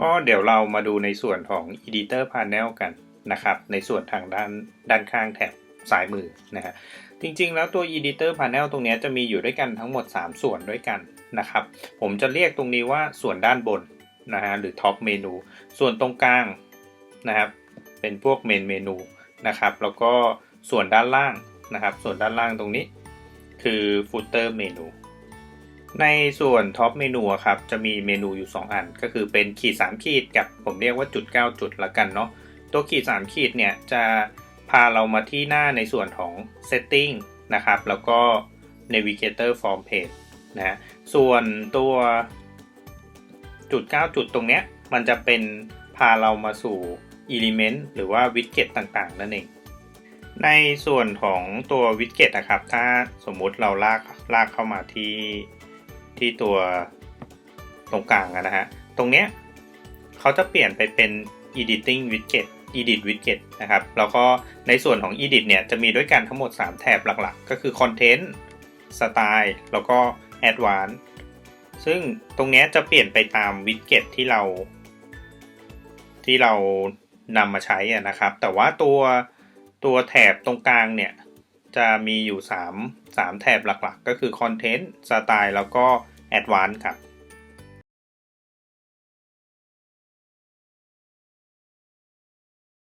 ก็เดี๋ยวเรามาดูในส่วนของ Editor Panel กันนะครับ ในส่วนทางด้านด้านข้างแถบซ้ายมือนะฮะจริงๆ แล้วตัว Editor Panel ตรงนี้จะมีอยู่ด้วยกันทั้งหมด 3 ส่วนด้วยกันนะครับ ผมจะเรียกตรงนี้ว่าส่วนด้านบนนะฮะหรือ Top Menu ส่วนตรงกลางนะครับเป็นพวก Main Menu นะครับ แล้วก็ส่วนด้านล่างนะครับ ส่วนด้านล่างตรงนี้คือ Footer Menu ในส่วนท็อปเมนูครับ จะมีเมนูอยู่ 2 อัน ก็คือเป็นขีด 3 ขีดกับผมเรียกว่าจุด 9 จุดละกันเนาะตัวขีด 3 ขีดเนี่ยจะพาเรามาที่หน้าในส่วนของ Setting นะครับ แล้วก็ Navigator Form Page นะฮะส่วนตัวจุด 9 จุดตรงเนี้ยมันจะเป็นพาเรามาสู่ Element หรือว่า Widget ต่างๆ นั่นเอง ในส่วนของตัววิดเกตนะครับ ถ้าสมมุติเราลากลากเข้ามาที่ ที่ตัวตรงกลางนะฮะ ตรงเนี้ยเขาจะเปลี่ยนไปเป็น editing widget edit widget นะครับ แล้วก็ในส่วนของ edit เนี่ยจะมีด้วยกันทั้งหมด 3 แถบหลักๆ ก็คือ content style แล้วก็ advanced ซึ่งตรงเนี้ยจะเปลี่ยนไปตามวิดเกตที่เรา ที่เรานำมาใช้นะครับ แต่ว่าตัวตัวแถบตรงกลางเนี่ย จะมีอยู่ 3 3 แถบหลักๆ ก็คือคอนเทนต์สไตล์แล้วก็แอดวานซ์ครับ